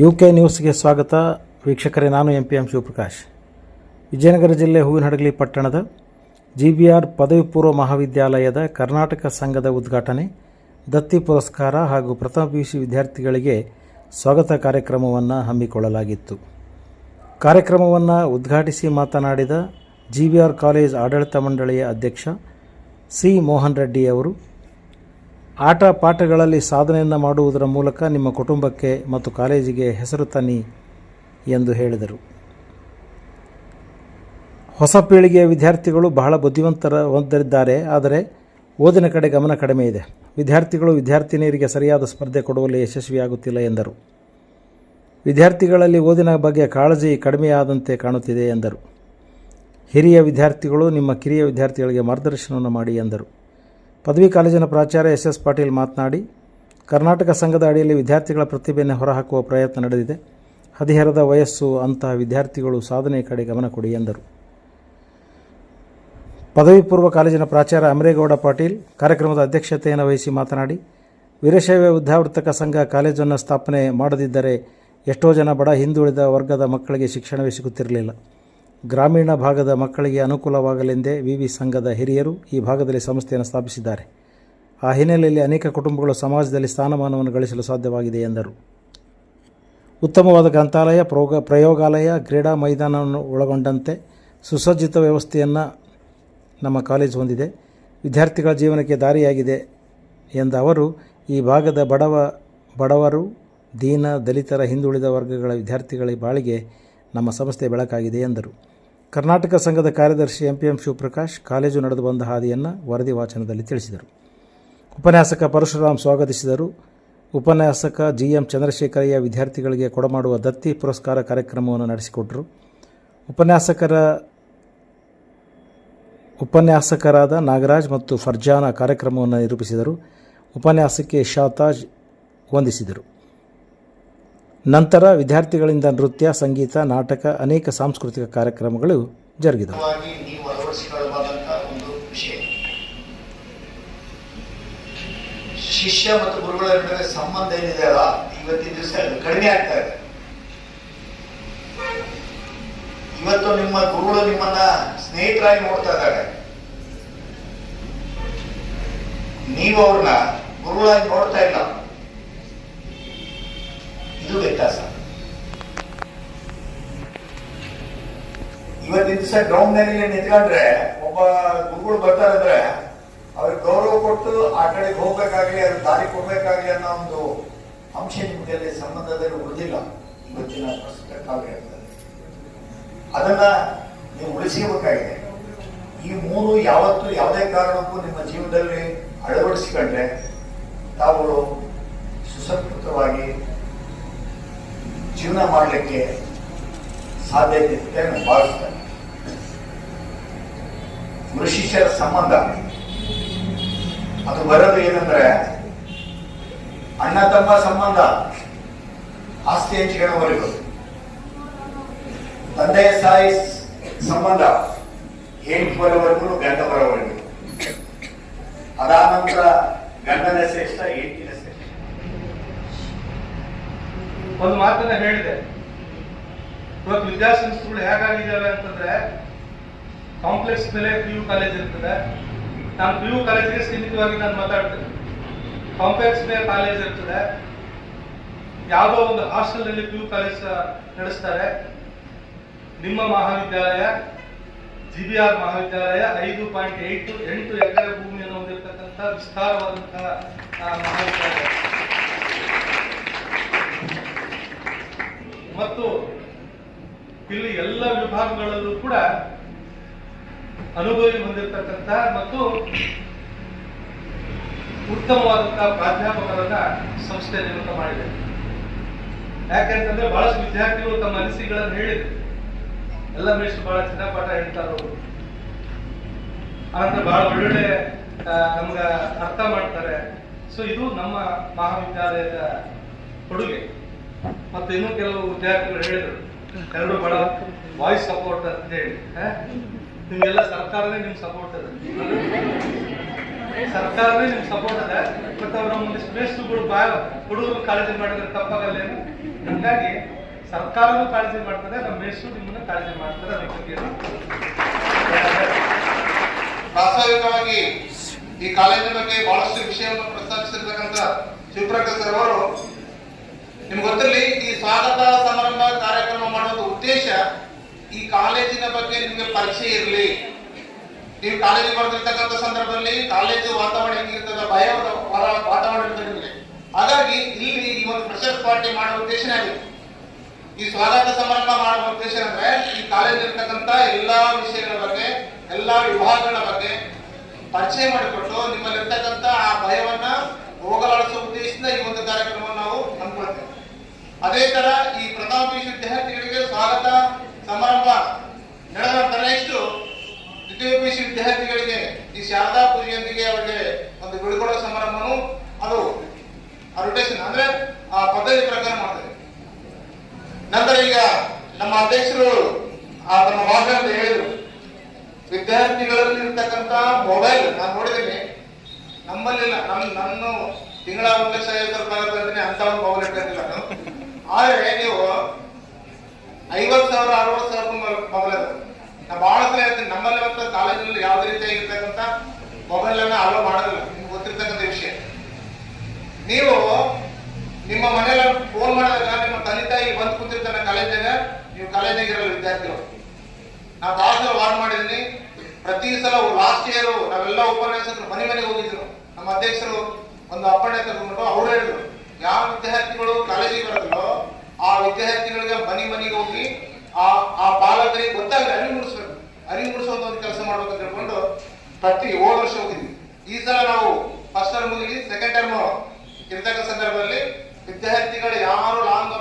U K ನ್ಯೂಸ್ಗೆ ಸ್ವಾಗತ. ವೀಕ್ಷಕರೇ, ನಾನು M P M Shivaprakash. Vijayanagara ಜಿಲ್ಲೆ ಹೂವಿನಹಡಗಲಿ ಪಟ್ಟಣದ ಜಿ ಬಿ ಆರ್ ಪದವಿ ಪೂರ್ವ ಮಹಾವಿದ್ಯಾಲಯದ ಕರ್ನಾಟಕ ಸಂಘದ ಉದ್ಘಾಟನೆ, ದತ್ತಿ ಪುರಸ್ಕಾರ ಹಾಗೂ ಪ್ರಥಮ ಪಿ ಸಿ ವಿದ್ಯಾರ್ಥಿಗಳಿಗೆ ಸ್ವಾಗತ ಕಾರ್ಯಕ್ರಮವನ್ನು ಹಮ್ಮಿಕೊಳ್ಳಲಾಗಿತ್ತು. ಕಾರ್ಯಕ್ರಮವನ್ನು ಉದ್ಘಾಟಿಸಿ ಮಾತನಾಡಿದ ಜಿ ಬಿ ಆರ್ ಕಾಲೇಜ್ ಆಡಳಿತ ಮಂಡಳಿಯ ಅಧ್ಯಕ್ಷ ಸಿ ಮೋಹನ್ ರೆಡ್ಡಿ ಅವರು ಆಟ ಪಾಠಗಳಲ್ಲಿ ಸಾಧನೆಯನ್ನು ಮಾಡುವುದರ ಮೂಲಕ ನಿಮ್ಮ ಕುಟುಂಬಕ್ಕೆ ಮತ್ತು ಕಾಲೇಜಿಗೆ ಹೆಸರು ತನ್ನಿ ಎಂದು ಹೇಳಿದರು. ಹೊಸ ಪೀಳಿಗೆಯ ವಿದ್ಯಾರ್ಥಿಗಳು ಬಹಳ ಬುದ್ಧಿವಂತರ ಹೊಂದಿದ್ದಾರೆ ಆದರೆ ಓದಿನ ಕಡೆ ಗಮನ ಕಡಿಮೆ ಇದೆ. ವಿದ್ಯಾರ್ಥಿಗಳು ವಿದ್ಯಾರ್ಥಿನಿಯರಿಗೆ ಸರಿಯಾದ ಸ್ಪರ್ಧೆ ಕೊಡುವಲ್ಲಿ ಯಶಸ್ವಿಯಾಗುತ್ತಿಲ್ಲ ಎಂದರು. ವಿದ್ಯಾರ್ಥಿಗಳಲ್ಲಿ ಓದಿನ ಬಗ್ಗೆ ಕಾಳಜಿ ಕಡಿಮೆಯಾದಂತೆ ಕಾಣುತ್ತಿದೆ ಎಂದರು. ಹಿರಿಯ ವಿದ್ಯಾರ್ಥಿಗಳು ನಿಮ್ಮ ಕಿರಿಯ ವಿದ್ಯಾರ್ಥಿಗಳಿಗೆ ಮಾರ್ಗದರ್ಶನವನ್ನು ಮಾಡಿ ಎಂದರು. ಪದವಿ ಕಾಲೇಜಿನ ಪ್ರಾಚಾರ್ಯ ಎಸ್ ಎಸ್ ಪಾಟೀಲ್ ಮಾತನಾಡಿ, ಕರ್ನಾಟಕ ಸಂಘದ ಅಡಿಯಲ್ಲಿ ವಿದ್ಯಾರ್ಥಿಗಳ ಪ್ರತಿಭೆಯನ್ನು ಹೊರಹಾಕುವ ಪ್ರಯತ್ನ ನಡೆದಿದೆ. ಹದಿಹರದ ವಯಸ್ಸು ಅಂತಹ ವಿದ್ಯಾರ್ಥಿಗಳು ಸಾಧನೆ ಕಡೆ ಗಮನ ಕೊಡಿ ಎಂದರು. ಪದವಿ ಪೂರ್ವ ಕಾಲೇಜಿನ ಪ್ರಾಚಾರ್ಯ ಅಮರೇಗೌಡ ಪಾಟೀಲ್ ಕಾರ್ಯಕ್ರಮದ ಅಧ್ಯಕ್ಷತೆಯನ್ನು ವಹಿಸಿ ಮಾತನಾಡಿ, ವೀರಶೈವ ಉದ್ಧಾವೃತಕ ಸಂಘ ಕಾಲೇಜನ್ನು ಸ್ಥಾಪನೆ ಮಾಡದಿದ್ದರೆ ಎಷ್ಟೋ ಜನ ಬಡ ಹಿಂದುಳಿದ ವರ್ಗದ ಮಕ್ಕಳಿಗೆ ಶಿಕ್ಷಣವೇ ಸಿಗುತ್ತಿರಲಿಲ್ಲ. ಗ್ರಾಮೀಣ ಭಾಗದ ಮಕ್ಕಳಿಗೆ ಅನುಕೂಲವಾಗಲೆಂದೇ ವಿವಿ ಸಂಘದ ಹಿರಿಯರು ಈ ಭಾಗದಲ್ಲಿ ಸಂಸ್ಥೆಯನ್ನು ಸ್ಥಾಪಿಸಿದ್ದಾರೆ. ಆ ಹಿನ್ನೆಲೆಯಲ್ಲಿ ಅನೇಕ ಕುಟುಂಬಗಳು ಸಮಾಜದಲ್ಲಿ ಸ್ಥಾನಮಾನವನ್ನು ಗಳಿಸಲು ಸಾಧ್ಯವಾಗಿದೆ ಎಂದರು. ಉತ್ತಮವಾದ ಗ್ರಂಥಾಲಯ, ಪ್ರೋಗ, ಪ್ರಯೋಗಾಲಯ, ಕ್ರೀಡಾ ಮೈದಾನವನ್ನು ಒಳಗೊಂಡಂತೆ ಸುಸಜ್ಜಿತ ವ್ಯವಸ್ಥೆಯನ್ನು ನಮ್ಮ ಕಾಲೇಜು ಹೊಂದಿದೆ. ವಿದ್ಯಾರ್ಥಿಗಳ ಜೀವನಕ್ಕೆ ದಾರಿಯಾಗಿದೆ ಎಂದ ಅವರು, ಈ ಭಾಗದ ಬಡವ, ಬಡವರು, ದೀನ, ದಲಿತರ ಹಿಂದುಳಿದ ವರ್ಗಗಳ ವಿದ್ಯಾರ್ಥಿಗಳ ಬಾಳಿಗೆ ನಮ್ಮ ಸಂಸ್ಥೆ ಬೆಳಕಾಗಿದೆ ಎಂದರು. ಕರ್ನಾಟಕ ಸಂಘದ ಕಾರ್ಯದರ್ಶಿ M P M Shivaprakash college ನಡೆದು ಬಂದ ಹಾದಿಯನ್ನು ವರದಿ ವಾಚನದಲ್ಲಿ ತಿಳಿಸಿದರು. ಉಪನ್ಯಾಸಕ ಪರಶುರಾಮ್ ಸ್ವಾಗತಿಸಿದರು. ಉಪನ್ಯಾಸಕ ಜಿ ಎಂ ಚಂದ್ರಶೇಖರಯ್ಯ ವಿದ್ಯಾರ್ಥಿಗಳಿಗೆ ಕೊಡಮಾಡುವ ದತ್ತಿ ಪುರಸ್ಕಾರ ಕಾರ್ಯಕ್ರಮವನ್ನು ನಡೆಸಿಕೊಟ್ಟರು ಉಪನ್ಯಾಸಕರ ಉಪನ್ಯಾಸಕರಾದ ನಾಗರಾಜ್ ಮತ್ತು ಫರ್ಜಾನ ಕಾರ್ಯಕ್ರಮವನ್ನು ನಿರೂಪಿಸಿದರು. ಉಪನ್ಯಾಸಕ್ಕೆ ಶಾತಾಜ್ ವಂದಿಸಿದರು. ನಂತರ ವಿದ್ಯಾರ್ಥಿಗಳಿಂದ ನೃತ್ಯ, ಸಂಗೀತ, ನಾಟಕ, ಅನೇಕ ಸಾಂಸ್ಕೃತಿಕ ಕಾರ್ಯಕ್ರಮಗಳು ಜರುಗಿದವು. ಶಿಷ್ಯ ಮತ್ತು ಗುರುಗಳ ನಡುವೆ ಸಂಬಂಧ ಏನಿದೆ ಅಲ್ಲ, ಇವತ್ತಿನ ದಿವಸ ಕಡಿಮೆ ಆಗ್ತಾ ಇದೆ. ಇವತ್ತು ನಿಮ್ಮ ಗುರುಗಳು ನಿಮ್ಮನ್ನ ಸ್ನೇಹಿತರಾಗಿ ನೋಡ್ತಾ ಇದ್ದಾರೆ. ನೀವು ಅವ್ರನ್ನ ಗುರುಗಳಾಗಿ ನೋಡ್ತಾ ಇಲ್ಲ. ಇದು ವ್ಯತ್ಯಾಸ. ಇವತ್ತಿನ ದಿವಸ ಗ್ರೌಂಡ್ನಲ್ಲಿ ನಿಂತ್ಕೊಂಡ್ರೆ, ಒಬ್ಬ ಗುರುಗಳು ಬರ್ತಾರಂದ್ರೆ ಅವ್ರಿಗೆ ಗೌರವ ಕೊಟ್ಟು ಆ ಕಡೆಗೆ ಹೋಗ್ಬೇಕಾಗ್ಲಿ ಅವ್ರ ದಾರಿ ಕೊಡ್ಬೇಕಾಗ್ಲಿ ಅನ್ನೋ ಒಂದು ಅಂಶ ನಿಮ್ಮಲ್ಲಿ ಸಂಬಂಧದಲ್ಲಿ ಉಳಿದಿಲ್ಲ. ಇವತ್ತಿನ ಪ್ರಸ್ತುತ ಕಾಲಘಟ್ಟದಲ್ಲಿ ಅದನ್ನ ನೀವು ಉಳಿಸಬೇಕಾಗಿದೆ ಈ ಮೂರು ಯಾವತ್ತು ಯಾವುದೇ ಕಾರಣಕ್ಕೂ ನಿಮ್ಮ ಜೀವನದಲ್ಲಿ ಅಳವಡಿಸಿಕೊಂಡ್ರೆ ತಾವು ಸುಸಂಸ್ಕೃತವಾಗಿ ಜೀವನ ಮಾಡಲಿಕ್ಕೆ ಸಾಧ್ಯತೆ ಇದೆ ನಾನು ಭಾವಿಸ್ತೇನೆ. ಗುರುಶಿಷ್ಯರ ಸಂಬಂಧ. ಅದು ಬರೋದು ಏನಂದ್ರೆ, ಅಣ್ಣ ತಮ್ಮ ಸಂಬಂಧ, ಆಸ್ತಿ ಹಂಚಿಕೊಳ್ಳುವವರೆಗೂ ತಂದೆ ಸಾಯಿ ಸಂಬಂಧ ಹೆಣ್ಣು ಬರೋವರೆಗೂ ಗಂಡ ಬರೋವರೆಗೂ. ಅದಾನಂತರ ಗಂಡನ ಶ್ರೇಷ್ಠ ಹೆಂಡತಿನ ಶ್ರೇಷ್ಠ ಒಂದು ಮಾತನ್ನ ಹೇಳಿದೆ. ಇವತ್ತು ವಿದ್ಯಾಸಂಸ್ಥೆಗಳು ಹೇಗಾಗಿದ್ದಾವೆ ಅಂತಂದ್ರೆ ಕಾಂಪ್ಲೆಕ್ಸ್ ಮೇಲೆ ಪಿ ಯು ಕಾಲೇಜ್ ಇರ್ತದೆ. ನಾನು ಪಿ ಯು ಕಾಲೇಜಿಗೆ ಸೀಮಿತವಾಗಿ ನಾನು ಮಾತಾಡ್ತೇನೆ. ಕಾಂಪ್ಲೆಕ್ಸ್ ಮೇಲೆ ಕಾಲೇಜ್ ಇರ್ತದೆ. ಯಾವುದೋ ಒಂದು ಹಾಸ್ಟೆಲ್ನಲ್ಲಿ ಪಿ ಯು ಕಾಲೇಜ್ ನಡೆಸ್ತಾರೆ. ನಿಮ್ಮ ಮಹಾವಿದ್ಯಾಲಯ ಜಿ ಬಿ ಆರ್ ಮಹಾವಿದ್ಯಾಲಯ ಐದು ಪಾಯಿಂಟ್ ಎಂಟು ಎಂಟು ಎಕರೆ ಭೂಮಿಯನ್ನು ಹೊಂದಿರತಕ್ಕಂಥ ವಿಸ್ತಾರವಾದಂತಹ ಮಹಾವಿದ್ಯಾಲಯ. ಮತ್ತು ಇಲ್ಲಿ ಎಲ್ಲ ವಿಭಾಗಗಳಲ್ಲೂ ಕೂಡ ಅನುಭವಿ ಹೊಂದಿರತಕ್ಕಂತಹ ಮತ್ತು ಉತ್ತಮವಾದಂತಹ ಪ್ರಾಧ್ಯಾಪಕರನ್ನ ಸಂಸ್ಥೆ ನೇಮಕ ಮಾಡಿದೆ. ಯಾಕೆಂತಂದ್ರೆ ಬಹಳಷ್ಟು ವಿದ್ಯಾರ್ಥಿಗಳು ತಮ್ಮ ಅನಿಸಿಕೆಗಳನ್ನು ಹೇಳಿದ್ರು. ಎಲ್ಲ ಮೇಷ್ಟ್ರು ಬಹಳ ಚೆನ್ನಾಗಿ ಪಾಠ ಹೇಳ್ತಾರ. ಆನಂತರ ಬಹಳ ಒಳ್ಳೊಳ್ಳೆ ಆ, ನಮ್ಗ ಅರ್ಥ ಮಾಡ್ತಾರೆ. ಸೊ ಇದು ನಮ್ಮ ಮಹಾವಿದ್ಯಾಲಯದ ಕೊಡುಗೆ. ಮತ್ತೆ ಇನ್ನೂ ಕೆಲವು ವಿದ್ಯಾರ್ಥಿಗಳು ಹೇಳಿದ್ರು ಎರಡು ಬಡ ವಾಯ್ಸ್ ಸಪೋರ್ಟ್ ಅಂತ ಹೇಳಿ. ನಿಮಗೆಲ್ಲ ಸರ್ಕಾರನೇ ನಿಮ್ ಸಪೋರ್ಟ್ ಅದ. ಸರ್ಕಾರನೇ ನಿಮ್ ಸಪೋರ್ಟ್ ಅದ, ಮತ್ತೆ ಅವ್ರ ಒಂದು ಸ್ಪೇಸ್ಗಳು ಬಾ, ಹುಡುಗರು ಕಾಳಜಿ ಮಾಡಿದ್ರೆ ತಪ್ಪಾಗಲ್ಲೇನು? ಹಂಗಾಗಿ ಸರ್ಕಾರನೂ ಕಾಳಜಿ ಮಾಡ್ತದೆ, ನಮ್ಮ ಮೇಸು ನಿಮ್ಮನ್ನ ಕಾಳಜಿ ಮಾಡ್ತಾರೆ ಅದ್ರ ಬಗ್ಗೆ ಪ್ರಾಸ್ತಾವಿಕವಾಗಿ ಈ ಕಾಲೇಜಿನ ಬಗ್ಗೆ ಬಹಳಷ್ಟು ವಿಷಯವನ್ನು ಪ್ರಸ್ತಾಪಿಸಿರ್ತಕ್ಕಂಥ ಶಿವಪ್ರಕಾಶ್ ಅವರು ನಿಮ್ಗೆ ಗೊತ್ತಿರಲಿ, ಈ ಸ್ವಾಗತ ಸಮಾರಂಭ ಕಾರ್ಯಕ್ರಮ ಮಾಡೋದು ಉದ್ದೇಶ ಈ ಕಾಲೇಜಿನ ಬಗ್ಗೆ ನಿಮಗೆ ಪರಿಚಯ ಇರಲಿ. ನೀವು ಕಾಲೇಜಿಗೆ ಬರ್ತಿರ್ತಕ್ಕಂಥ ಸಂದರ್ಭದಲ್ಲಿ ಕಾಲೇಜು ವಾತಾವರಣ ಹೆಂಗಿರ್ತದ ಹೊರ ವಾತಾವರಣ ಇರ್ತದೆ ನಿಮಗೆ. ಹಾಗಾಗಿ ಇಲ್ಲಿ ಈ ಒಂದು ಪ್ರೆಷರ್ ಪಾರ್ಟಿ ಮಾಡೋ ಉದ್ದೇಶನೇ ಆಗಿದೆ ಈ ಸ್ವಾಗತ ಸಮಾರಂಭ ಮಾಡುವ ಉದ್ದೇಶ ಅಂದ್ರೆ ಈ ಕಾಲೇಜ್ ಇರ್ತಕ್ಕಂಥ ಎಲ್ಲಾ ವಿಷಯಗಳ ಬಗ್ಗೆ, ಎಲ್ಲಾ ವಿಭಾಗಗಳ ಬಗ್ಗೆ ಪರಿಚಯ ಮಾಡಿಕೊಟ್ಟು ನಿಮ್ಮಲ್ಲಿರ್ತಕ್ಕಂಥ ಆ ಭಯವನ್ನ ಹೋಗಲಾಡಿಸುವ ಉದ್ದೇಶದಿಂದ ಈ ಒಂದು ಕಾರ್ಯಕ್ರಮವನ್ನು ನಾವು ಹಮ್ಮಿಕೊಳ್ತೇವೆ ಅದೇ ತರ ಈ ಪ್ರಥಮ ಪಿ ವಿದ್ಯಾರ್ಥಿಗಳಿಗೆ ಸ್ವಾಗತ, ಸಮಾರಂಭ ನಡೆದ ನಂತರ ದ್ವಿತೀಯ ಪಿ ವಿದ್ಯಾರ್ಥಿಗಳಿಗೆ ಈ ಶಾರದಾ ಪೂಜೆಯೊಂದಿಗೆ ಅವರಿಗೆ ಒಂದು ಬಿಡುಗಡೆ ಸಮಾರಂಭನು ಅದು ರೊಟೇಷನ್ ಅಂದ್ರೆ ಆ ಪದ್ಧತಿ ಪ್ರಕಾರ ಮಾಡ್ತಾರೆ ನಂತರ ಈಗ ನಮ್ಮ ಅಧ್ಯಕ್ಷರು ಆ ತಮ್ಮ ಭಾಷಣ ಹೇಳಿದ್ರು. ವಿದ್ಯಾರ್ಥಿಗಳಲ್ಲಿ ಇರ್ತಕ್ಕಂತ ಮೊಬೈಲ್ ನಾನು ನೋಡಿದ್ದೀನಿ. ನಮ್ಮಲ್ಲಿಲ್ಲ, ನಮ್ ನನ್ನ ತಿಂಗಳ ಒಂದು ಐವತ್ತು ರೂಪಾಯಿ ಅಂತ ಒಂದು ಮೊಬೈಲ್ ಇಟ್ಟಿಲ್ಲ ನಾನು. ಆದ್ರೆ ನೀವು? ಐವತ್ತು ಸಾವಿರ, ಅರವತ್ತು ಸಾವಿರ ಮೊಬೈಲ್ ನಾ ಬಹಳ ಸಲ ಹೇಳ್ತೀನಿ, ನಮ್ಮಲ್ಲಿ ಮತ್ತು ಕಾಲೇಜಿನಲ್ಲಿ ಯಾವುದೇ ರೀತಿಯಾಗಿರ್ತಕ್ಕಂಥ ಮೊಬೈಲ್ ಅನ್ನ ಅಲೋ ಮಾಡೋದಿಲ್ಲ ನಿಮ್ಗೆ ಗೊತ್ತಿರ್ತಕ್ಕಂಥ ವಿಷಯ. ನೀವು ನಿಮ್ಮ ಮನೆಯಲ್ಲಿ ಫೋನ್ ಮಾಡಿದಾಗ ನಿಮ್ಮ ತಂದೆ ತಾಯಿ ಬಂದು ಕೂತಿರ್ತಾನೆ ಕಾಲೇಜಾಗ ನೀವು ಕಾಲೇಜಾಗ ಇರಲ್ಲ ವಿದ್ಯಾರ್ಥಿಗಳು. ನಾವು ಬಹಳ ಸಲ ವಾರ್ನ್ ಮಾಡಿದ್ದೀನಿ. ಪ್ರತಿ ಸಲ ಲಾಸ್ಟ್ ಇಯರ್ ನಾವೆಲ್ಲ ಉಪನ್ಯಾಸಕರು, ಮನೆ ಮನೆಗೆ ಹೋಗಿದ್ರು. ನಮ್ಮ ಅಧ್ಯಕ್ಷರು ಒಂದು ಅಪ್ಪಣೆ ತಗೊಂಡು ಅವ್ರು ಹೇಳಿದ್ರು. ಯಾವ ವಿದ್ಯಾರ್ಥಿಗಳು ಕಾಲೇಜಿಗೆ ಬರೋದಿಲ್ಲೋ ಆ ವಿದ್ಯಾರ್ಥಿಗಳಿಗೆ ಮನೆ ಮನೆಗೆ ಹೋಗಿ ಆ ಆ ಪಾಲಕರಿಗೆ ಗೊತ್ತಾಗಲಿ, ಅರಿವು ಮೂಡಿಸ್ಬೇಕು. ಅರಿವು ಮೂಡಿಸೋದು ಒಂದು ಕೆಲಸ ಮಾಡ್ಬೇಕು ಅಂತ ಹೇಳ್ಕೊಂಡು ಪ್ರತಿ ಹೋದ ವರ್ಷ ಹೋಗಿದ್ವಿ. ಈ ಸಲ ನಾವು ಫಸ್ಟ್ ಟರ್ಮ್ ಮುಗಿಲಿ ಸೆಕೆಂಡ್ ಟರ್ಮ್ ಇರ್ತಕ್ಕ ಸಂದರ್ಭದಲ್ಲಿ ವಿದ್ಯಾರ್ಥಿಗಳು ಯಾರು ಲಾಂಗ್